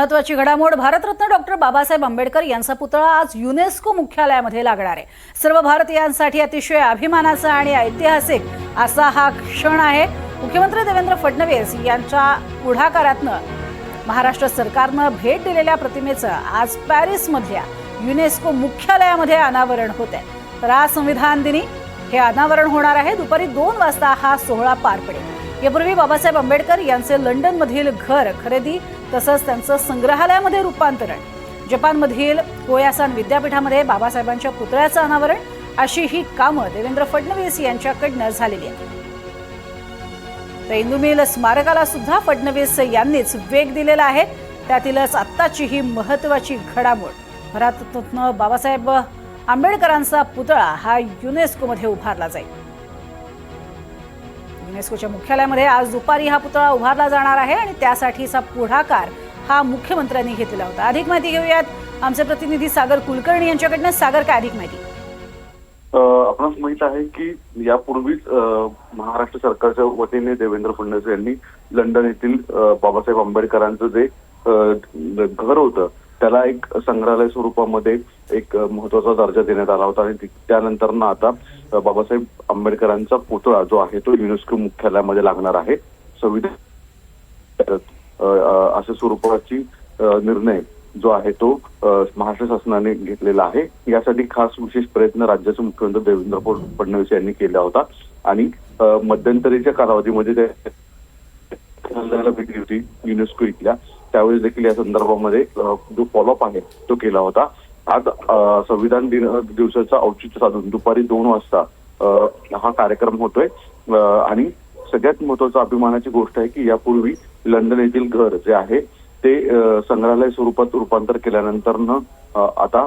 महत्वाची घडामोड भारतरत्न डॉक्टर बाबासाहेब आंबेडकर यांचा पुतळा आज युनेस्को मुख्यालयामध्ये लागणार आहे. सर्व भारतीयांसाठी अतिशय अभिमानाचा आणि ऐतिहासिक असा हा क्षण आहे. मुख्यमंत्री देवेंद्र फडणवीस यांच्या पुढाकारातनं महाराष्ट्र सरकारनं भेट दिलेल्या प्रतिमेचं आज पॅरिसमधल्या युनेस्को मुख्यालयामध्ये अनावरण होत आहे. तर आज संविधान दिनी हे अनावरण होणार आहे. दुपारी दोन वाजता हा सोहळा पार पडेल. यापूर्वी बाबासाहेब आंबेडकर यांचे लंडनमधील घर खरेदी तसंच त्यांचं संग्रहालयामध्ये रूपांतरण. जपानमधील कोयासान विद्यापीठामध्ये बाबासाहेबांच्या पुतळ्याचं अनावरण अशी ही कामं देवेंद्र फडणवीस यांच्याकडनं झालेली आहेत. तर इंदुमिल स्मारकाला सुद्धा फडणवीस यांनीच वेग दिलेला आहे. त्यातीलच आत्ताची ही महत्वाची घडामोड. भारतरत्न बाबासाहेब आंबेडकरांचा पुतळा हा युनेस्कोमध्ये उभारला जाईल. युनेस्कोच्या मुख्यालयामध्ये आज दुपारी हा पुतळा उभारला जाणार आहे आणि त्यासाठीचा पुढाकार हा मुख्यमंत्र्यांनी घेतलेला होता. अधिक माहिती घेऊयात आमचे प्रतिनिधी सागर कुलकर्णी यांच्याकडनं. सागर काय अधिक माहिती? अ, आपणास माहीत आहे की यापूर्वीच महाराष्ट्र सरकारच्या वतीने देवेंद्र फडणवीस यांनी लंडन येथील बाबासाहेब आंबेडकरांचं जे घर होतं त्याला एक संग्रहालय स्वरूपामध्ये एक महत्त्वाचा दर्जा देण्यात आला होता आणि त्यानंतर ना आता बाबासाहेब आंबेडकरांचा पुतळा जो आहे तो युनेस्को मुख्यालयामध्ये लागणार आहे. संविधान अ, अशा स्वरूपाची निर्णय जो आहे तो महाराष्ट्र शासनाने घेतलेला आहे. यासाठी खास विशेष प्रयत्न राज्याचे मुख्यमंत्री देवेंद्र फडणवीस यांनी केला होता. आणि मध्यंतरीच्या कालावधीमध्ये ते होती युनेस्को इथल्या. त्यावेळेस देखील या संदर्भामध्ये जो फॉलोअप आहे तो केला होता. आज संविधान दिन दिवसाचं औचित्य साधून दुपारी दोन वाजता हा कार्यक्रम होतोय. आणि सगळ्यात महत्त्वाचा अभिमानाची गोष्ट आहे की यापूर्वी लंडन येथील घर जे आहे ते संग्रहालय स्वरूपात रूपांतर केल्यानंतर आता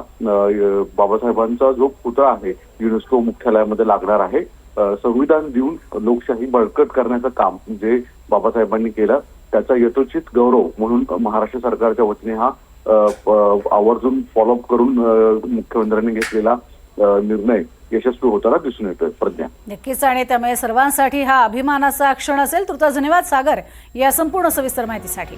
बाबासाहेबांचा जो पुतळा आहे युनेस्को मुख्यालयामध्ये लागणार आहे. संविधान देऊन लोकशाही बळकट करण्याचं काम जे बाबासाहेबांनी केलं त्याचा यथोचित गौरव म्हणून महाराष्ट्र सरकारच्या वतीने हा आवर्जून फॉलोअप करून मुख्यमंत्र्यांनी घेतलेला निर्णय यशस्वी होताना दिसून येतोय प्रज्ञा. नक्कीच आणि त्यामुळे सर्वांसाठी हा अभिमानाचा क्षण असेल. तुर्ता धन्यवाद सागर या संपूर्ण सविस्तर माहितीसाठी.